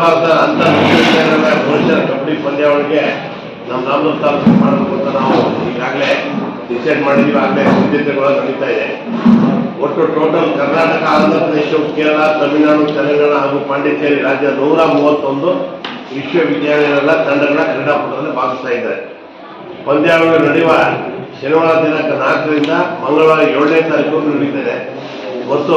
ಭಾರತ ಅಂತ ಪುರುಷರ ಕಬಡ್ಡಿ ಪಂದ್ಯಾವಳಿಗೆ ನಮ್ಮ ರಾಮದುರ್ಗ ತಾಲೂಕು ಮಾಡಬೇಕು ಅಂತ ನಾವು ಈಗಾಗಲೇ ಡಿಸೈಡ್ ಮಾಡಿದ್ದೀವಿ ಆಗಲೇ ಸಿದ್ಧತೆಗಳು ನಡೀತಾ ಇದೆ. ಒಟ್ಟು ಟೋಟಲ್ ಕರ್ನಾಟಕ ಆಂಧ್ರ ಪ್ರದೇಶ ಕೇರಳ, ತಮಿಳುನಾಡು, ತೆಲಂಗಾಣ ಹಾಗೂ ಪಾಂಡಿಚೇರಿ ರಾಜ್ಯ ನೂರ ಮೂವತ್ತೊಂದು ವಿಶ್ವವಿದ್ಯಾಲಯಗಳ ತಂಡಗಳ ಕ್ರೀಡಾಪಟುಗಳಲ್ಲಿ ಭಾಗಿಸ್ತಾ ಇದ್ದಾರೆ. ಪಂದ್ಯಾವಳಿ ನಡೆಯುವ ಶನಿವಾರ ದಿನಾಂಕ ನಾಲ್ಕರಿಂದ ಮಂಗಳವಾರ ಏಳನೇ ತಾರೀಕು ನಡೀತಿದೆ ಮತ್ತು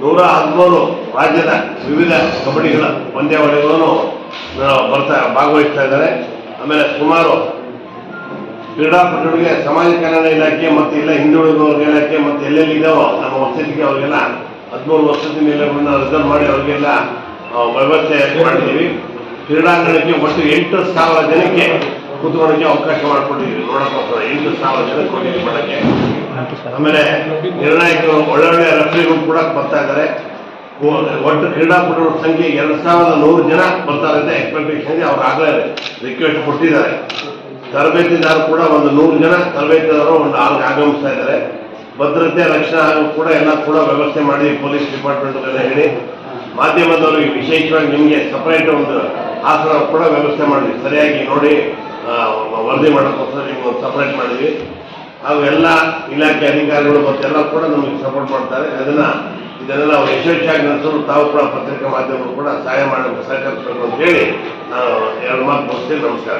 ನೂರ ಹದಿಮೂರು ರಾಜ್ಯದ ವಿವಿಧ ಕಬಡ್ಡಿಗಳ ಪಂದ್ಯಾವಳಿಗಳನ್ನು ಬರ್ತಾ ಭಾಗವಹಿಸ್ತಾ ಇದ್ದಾರೆ. ಆಮೇಲೆ ಸುಮಾರು ಕ್ರೀಡಾಪಟುಗಳಿಗೆ ಸಮಾಜ ಕಲ್ಯಾಣ ಇಲಾಖೆ ಮತ್ತು ಇಲ್ಲ ಹಿಂದುಳಿದ ಇಲಾಖೆ ಮತ್ತು ಎಲ್ಲೆಲ್ಲಿ ಇದಾವೋ ನಮ್ಮ ವಸತಿಗೆ ಅವರಿಗೆಲ್ಲ ಹದಿಮೂರು ವಸತಿ ನಿಲಯಗಳನ್ನ ರಿಸರ್ವ್ ಮಾಡಿ ಅವರಿಗೆಲ್ಲ ವ್ಯವಸ್ಥೆ ಮಾಡಿದ್ದೀವಿ. ಕ್ರೀಡಾಂಗಣಕ್ಕೆ ಒಟ್ಟು ಎಂಟು ಸಾವಿರ ಜನಕ್ಕೆ ಕೂತ್ಕೊಳ್ಳೋಕೆ ಅವಕಾಶ ಮಾಡಿಕೊಟ್ಟಿದ್ದೀವಿ. ನೋಡೋಕ್ಕೋಸ್ಕರ ಎಂಟು ಸಾವಿರ ಜನಕ್ಕೆ ಕೊಟ್ಟಿದ್ದೀವಿ ಆಮೇಲೆ ನಿರ್ಣಾಯಕ ಒಳ್ಳೊಳ್ಳೆ ರೆಫ್ರಿಗಳು ಕೂಡ ಬರ್ತಾ ಇದ್ದಾರೆ. ಒಟ್ಟು ಕ್ರೀಡಾಪಟುಗಳ ಸಂಖ್ಯೆ ಎರಡ್ ಸಾವಿರದ ನೂರು ಜನ ಬರ್ತಾರೆ ಅಂತ ಎಕ್ಸ್ಪೆಕ್ಟೇಷನ್ ಅವ್ರು ಆಗಲೇ ರಿಕ್ವೆಸ್ಟ್ ಕೊಟ್ಟಿದ್ದಾರೆ. ತರಬೇತಿದಾರರು ಕೂಡ ಒಂದು ನೂರು ಜನ ತರಬೇತಿದಾರರು ಒಂದು ಆರು ಆಗಮಿಸ್ತಾ ಇದ್ದಾರೆ. ಭದ್ರತೆ, ರಕ್ಷಣಾ ಕೂಡ ಎಲ್ಲ ಕೂಡ ವ್ಯವಸ್ಥೆ ಮಾಡಿ ಪೊಲೀಸ್ ಡಿಪಾರ್ಟ್ಮೆಂಟ್ ಹೇಳಿ. ಮಾಧ್ಯಮದವರಿಗೆ ವಿಶೇಷವಾಗಿ ನಿಮಗೆ ಸಪರೇಟ್ ಒಂದು ಆಸನ ಕೂಡ ವ್ಯವಸ್ಥೆ ಮಾಡಿದ್ವಿ. ಸರಿಯಾಗಿ ನೋಡಿ ವರದಿ ಮಾಡೋಕ್ಕೋಸ್ಕರ ನಿಮ್ಗೆ ಒಂದು ಸಪರೇಟ್ ಮಾಡಿದ್ವಿ. ಹಾಗೂ ಎಲ್ಲ ಇಲಾಖೆ ಅಧಿಕಾರಿಗಳು ಮತ್ತೆಲ್ಲ ಕೂಡ ನಮಗೆ ಸಪೋರ್ಟ್ ಮಾಡ್ತಾರೆ. ಅದನ್ನ ಇದನ್ನೆಲ್ಲ ನಾವು ಯಶಸ್ವಿಯಾಗಿ ನಡೆಸಲು ತಾವು ಕೂಡ ಪತ್ರಿಕಾ ಮಾಧ್ಯಮಗಳು ಕೂಡ ಸಹಾಯ ಮಾಡಲು ಸಹಕರಿಸಬೇಕು ಅಂತ ಹೇಳಿ ನಾನು ಎರಡು ಮಾತು ಮುಗಿಸ್ತೀನಿ. ನಮಸ್ಕಾರ.